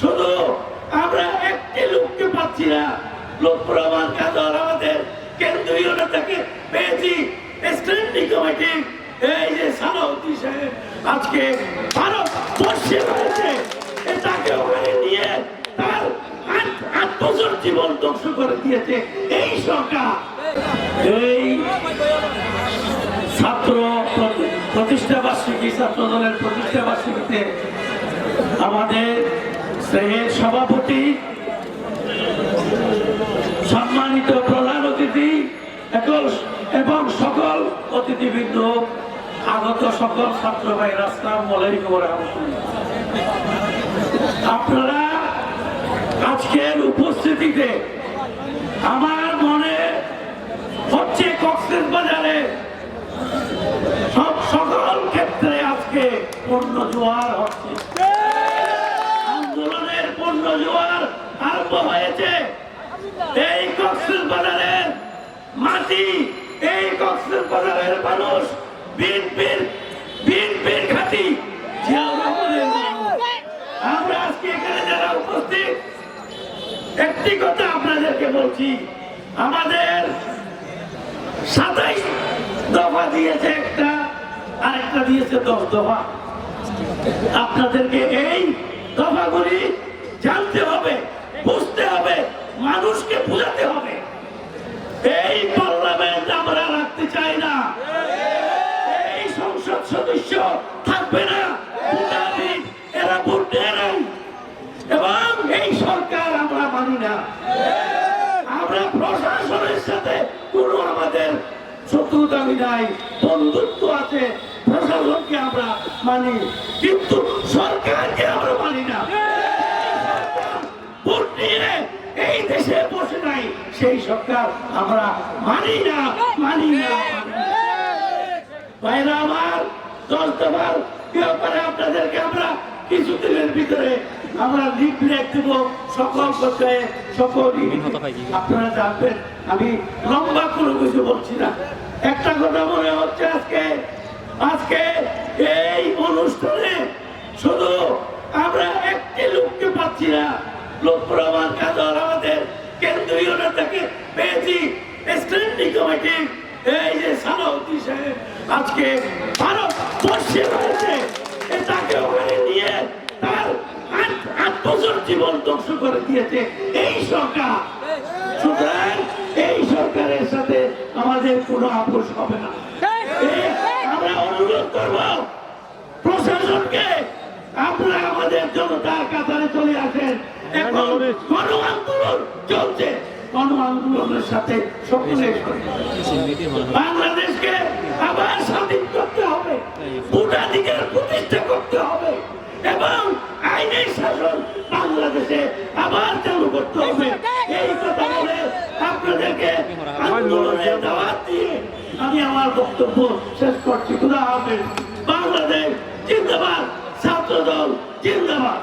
শুধু আমরা একটি লোককে পাচ্ছি না। লোক প্রমাণ কাজল আমাদের কেন্দ্রীয় নেতাকে পেয়েছি স্ট্যান্ডিং কমিটি। এই যে সালাউদ্দিন সাহেব আজকে ভারত পশ্চিম হয়েছে তাকে ওখানে নিয়ে তার আট জীবন ধ্বংস করে দিয়েছে এই সরকার। এই ছাত্র প্র- প্রতিষ্ঠা বার্ষিকী ছাত্র দলের প্রতিষ্ঠা বার্ষিকীতে আমাদের স্নেহের সভাপতি, সম্মানিত প্রধান অতিথি এবং সকল অতিথিবৃন্দ, আগত সকল ছাত্র ভাই রাস্তা আলাইকুম আপনারা আজকের উপস্থিতিতে আমার মনে হচ্ছে কক্সেস বাজারে সব সকল ক্ষেত্রে আজকে পণ্য জোয়ার হচ্ছে আন্দোলনের পণ্য জোয়ার আরম্ভ হয়েছে এই কক্সেস বাজারের মাটি, এই কক্সেস বাজারের মানুষ বিএনপির বিএনপির রহমানের আমরা আজকে এখানে যারা উপস্থিত, একটি কথা আপনাদেরকে বলছি। আমাদের সাতাইশ দফা দিয়েছে একটা, আরেকটা দিয়েছে দশ দফা। আপনাদেরকে এই দফাগুলি জানতে হবে, বুঝতে হবে, মানুষকে বোঝাতে হবে। এই পার্লামেন্ট আমরা রাখতে চাই না। এই সংসদ সদস্য থাকবে না। এরা ভোট দেয়। এবং এই সরকার আমরা মানি না। আমরা প্রশাসনের সাথে কোনো আমাদের শত্রুতামি নাই। বন্ধুত্ব আছে, প্রশাসনকে আমরা মানি। কিন্তু সরকারকে আমরা মানি না ভোট নিয়ে এই দেশে বসে নাই সেই সরকার আমরা মানি না মানি না। ভাইরা আমার দশ দফার ব্যাপারে আপনাদেরকে আমরা কিছুদিনের ভিতরে আমরা লিফলেট দেব সকল পর্যায়ে সকল আপনারা জানবেন আমি লম্বা কোনো কিছু বলছি না। একটা কথা মনে হচ্ছে আজকে আজকে এই অনুষ্ঠানে শুধু আমরা একটি লোককে পাচ্ছি না লোক প্রমাণ কাজল আমাদের পেয়েছি স্ট্যান্ডিং কমিটি এই যে সালাউদ্দিন সাহেব আজকে ভারত হয়েছে এ তাকে ওখানে নিয়ে তার আট বছর জীবন ধ্বংস করে দিয়েছে। এই সরকার সুতরাং এই সরকারের সাথে আমাদের কোনো আপোষ হবে না। আমরা অনুরোধ করব প্রশাসনকে আপনারা আমাদের জনতার কাতারে চলে আসেন। এখন গণ আন্দোলন গণ আন্দোলনের সাথে সকলে বাংলাদেশকে আবার স্বাধীন করতে হবে ভোটাধিকার প্রতিষ্ঠা করতে হবে এবং আইনের শাসন বাংলাদেশে আবার চালু করতে হবে। এই কথা বলে আপনাদেরকে আন্দোলনের দাওয়াত দিয়ে আমি আমার বক্তব্য শেষ করছি। খুদা হাফেজ। বাংলাদেশ জিন্দাবাদ ছাত্র দল জিন্দাবাদ।